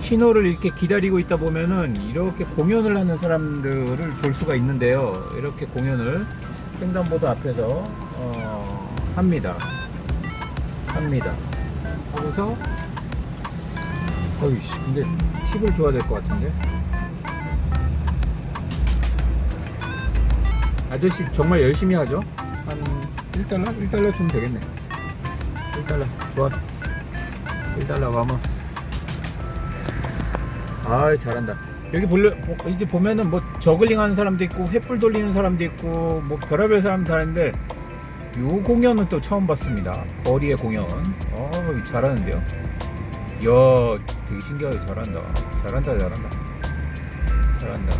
신호를 이렇게 기다리고 있다 보면은 이렇게 공연을 하는 사람들을 볼 수가 있는데요. 이렇게 공연을 횡단보도 앞에서 어, 합니다. 합니다. 하고서 어이씨 근데 팁을 줘야 될 것 같은데 아저씨 정말 열심히 하죠? 한 1달러? 1달러 주면 되겠네 1달러 좋았어 1달러 가면 아 잘한다. 여기 보- 이제 보면은 뭐 저글링 하는 사람도 있고 횃불 돌리는 사람도 있고 뭐 별의별 사람 다 하는데 요 공연은 또 처음 봤습니다. 거리의 공연. 어 잘하는데요. 이야 되게 신기하게 잘한다. 잘한다 잘한다. 잘한다.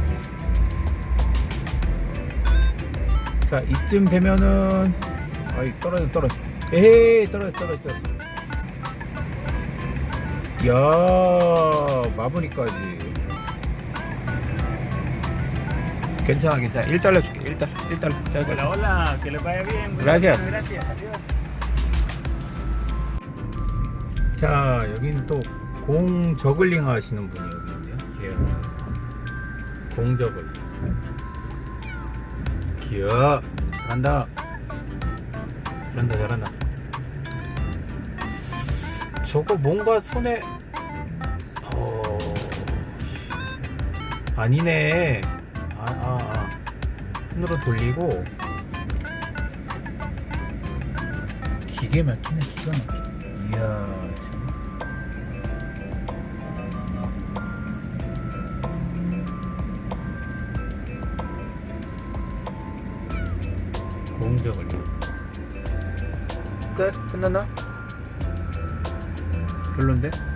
자 이쯤 되면은 아이 떨어져 떨어져. 에헤이 떨어져 떨어져. 이야 마무리까지. 괜찮아 괜찮아. 1달러 줄게 1달러 1달러. 자, 자, Hola, que les vaya bien. Gracias. Gracias, adiós. 자 여기는 또 공 저글링 하시는 분이 여기 있네요. 기아. 공저글링. 기아. 잘한다. 잘한다 잘한다. 저거 뭔가 손에 아니네 아, 아, 아. 손으로 돌리고 기계 막히네 기가 막히네 이야 참. 공적을 끝? 끝났나? 별론데?